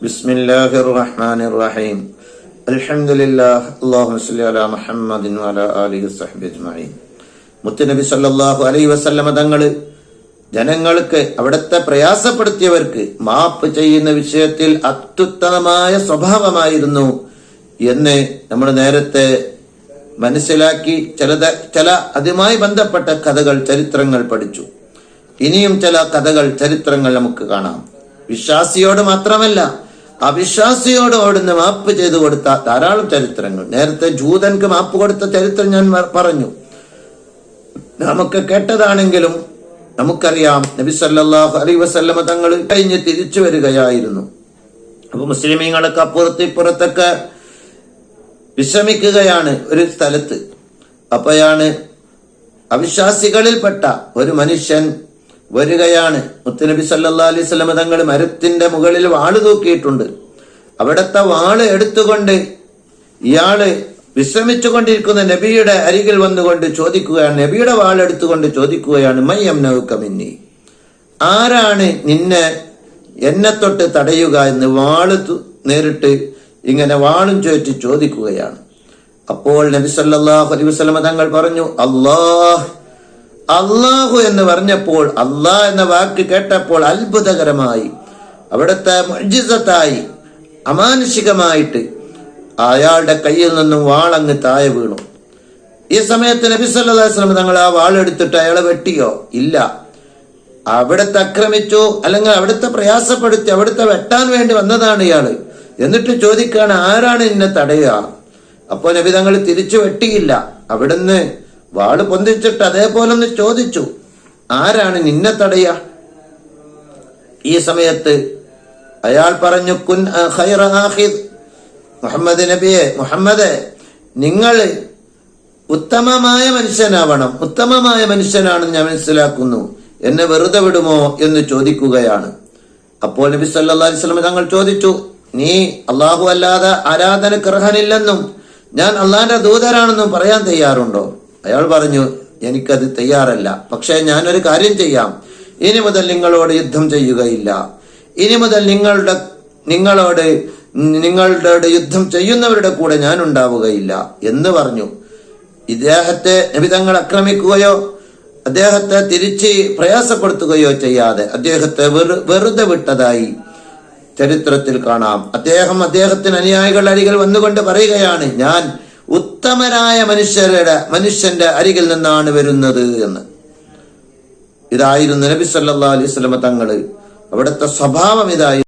بسم الله الرحمن الرحيم الحمد لله اللهم صل على محمد وعلى آله وصحبه أجمعين മുത്തുനബി സല്ലല്ലാഹു അലൈഹി വസല്ലമ തങ്ങള് ജനങ്ങൾക്ക് അവിടുത്തെ പ്രയാസപ്പെടുത്തിയവർക്ക് മാപ്പ് ചെയ്യുന്ന വിഷയത്തിൽ അത്യുത്തമമായ സ്വഭാവമായിരുന്നു എന്ന് നമ്മൾ നേരത്തെ മനസ്സിലാക്കി ചിലത് ചില അതുമായി ബന്ധപ്പെട്ട കഥകൾ ചരിത്രങ്ങൾ പഠിച്ചു ഇനിയും ചില കഥകൾ ചരിത്രങ്ങൾ നമുക്ക് കാണാം വിശ്വാസിയോട് മാത്രമല്ല അവിശ്വാസിയോട് ഓടുന്ന മാപ്പ് ചെയ്തു കൊടുത്ത ധാരാളം ചരിത്രങ്ങൾ. നേരത്തെ ജൂതൻക്ക് മാപ്പ് കൊടുത്ത ചരിത്രം ഞാൻ പറഞ്ഞു. നമുക്ക് കേട്ടതാണെങ്കിലും നമുക്കറിയാം നബി സല്ലാഹു അലൈ വസല്ലമ തങ്ങൾ കഴിഞ്ഞ് തിരിച്ചു വരികയായിരുന്നു. അപ്പൊ മുസ്ലിമീങ്ങളൊക്കെ അപ്പുറത്ത് ഇപ്പുറത്തൊക്കെ വിശ്രമിക്കുകയാണ് ഒരു സ്ഥലത്ത്. അപ്പോഴാണ് അവിശ്വാസികളിൽപ്പെട്ട ഒരു മനുഷ്യൻ വരികയാണ്. മുത്തുനബി സല്ലാ അലൈഹി വസല്ലമ തങ്ങൾ മരത്തിന്റെ മുകളിൽ വാൾ തൂക്കിയിട്ടുണ്ട്. അവിടത്തെ വാൾ എടുത്തുകൊണ്ട് ഇയാൾ വിശ്രമിച്ചുകൊണ്ടിരിക്കുന്ന നബിയുടെ അരികിൽ വന്നുകൊണ്ട് ചോദിക്കുകയാണ്. നബിയുടെ വാൾ എടുത്തുകൊണ്ട് ചോദിക്കുകയാണ് മയ്യം നൗക്കമിന്നി ആരാണ് നിന്നെ എന്നെ തൊട്ട് തടയുക? എന്ന് വാൾ നേരിട്ട് ഇങ്ങനെ വാളും ചോദിച്ച് ചോദിക്കുകയാണ്. അപ്പോൾ നബി സല്ലല്ലാഹു അലൈഹി വസല്ലമ തങ്ങൾ പറഞ്ഞു അല്ലാഹ് അള്ളാഹു എന്ന് പറഞ്ഞപ്പോൾ അള്ളാഹ് എന്ന വാക്ക് കേട്ടപ്പോൾ അത്ഭുതകരമായി. അവിടുത്തെ മുഅ്ജിസത്തായി അമാനുഷികമായിട്ട് അയാളുടെ കയ്യിൽ നിന്നും വാളങ്ങ് താഴെ വീണു. ഈ സമയത്ത് നബി അലൈഹി തങ്ങൾ ആ വാളെടുത്തിട്ട് അയാളെ വെട്ടിയോ? ഇല്ല. അവിടുത്തെ അക്രമിച്ചു അല്ലെങ്കിൽ അവിടുത്തെ പ്രയാസപ്പെടുത്തി അവിടുത്തെ വെട്ടാൻ വേണ്ടി വന്നതാണ് ഇയാൾ. എന്നിട്ട് ചോദിക്കാണ് ആരാണ് എന്നെ തടയുക? അപ്പോ നബി തങ്ങൾ തിരിച്ചു വെട്ടിയില്ല. അവിടുന്ന് വാൾ പൊന്തിച്ചിട്ട് അതേപോലെ ഒന്ന് ചോദിച്ചു ആരാണ് നിന്നെ തടയ? ഈ സമയത്ത് അയാൾ പറഞ്ഞു കുൻ ഖൈറ ആഹിദ് മുഹമ്മദ് നബിയെ മുഹമ്മദ് നിങ്ങൾ ഉത്തമമായ മനുഷ്യനാവണം. ഉത്തമമായ മനുഷ്യനാണെന്ന് ഞാൻ മനസ്സിലാക്കുന്നു. എന്നെ വെറുതെ വിടുമോ എന്ന് ചോദിക്കുകയാണ്. അപ്പോൾ നബി സല്ലി അലൈഹി തങ്ങൾ ചോദിച്ചു നീ അള്ളാഹു അല്ലാതെ ആരാധന അർഹനില്ലെന്നും ഞാൻ അള്ളാഹിന്റെ ദൂതരാണെന്നും പറയാൻ തയ്യാറുണ്ടോ? അയാൾ പറഞ്ഞു എനിക്കത് തയ്യാറല്ല. പക്ഷേ ഞാനൊരു കാര്യം ചെയ്യാം. ഇനി മുതൽ നിങ്ങളോട് യുദ്ധം ചെയ്യുകയില്ല. ഇനി മുതൽ നിങ്ങളുടെ നിങ്ങളോട് നിങ്ങളുടെ യുദ്ധം ചെയ്യുന്നവരുടെ കൂടെ ഞാൻ ഉണ്ടാവുകയില്ല. എന്ന് പറഞ്ഞു. ഇദ്ദേഹത്തെ നബി തങ്ങൾ ആക്രമിക്കുകയോ അദ്ദേഹത്തെ തിരിച്ച് പ്രയാസപ്പെടുത്തുകയോ ചെയ്യാതെ അദ്ദേഹത്തെ വെറുതെ വിട്ടതായി ചരിത്രത്തിൽ കാണാം. അദ്ദേഹം അദ്ദേഹത്തിന് അനുയായികളുടെ അരികിൽ വന്നുകൊണ്ട് പറയുകയാണ് ഞാൻ ഉത്തമരായ മനുഷ്യരുടെ മനുഷ്യന്റെ അരികിൽ നിന്നാണ് വരുന്നത് എന്ന്. ഇതായിരുന്നു നബി സല്ലല്ലാഹു അലൈഹി സ്വലമ തങ്ങൾ. അവിടുത്തെ സ്വഭാവം ഇതായിരുന്നു.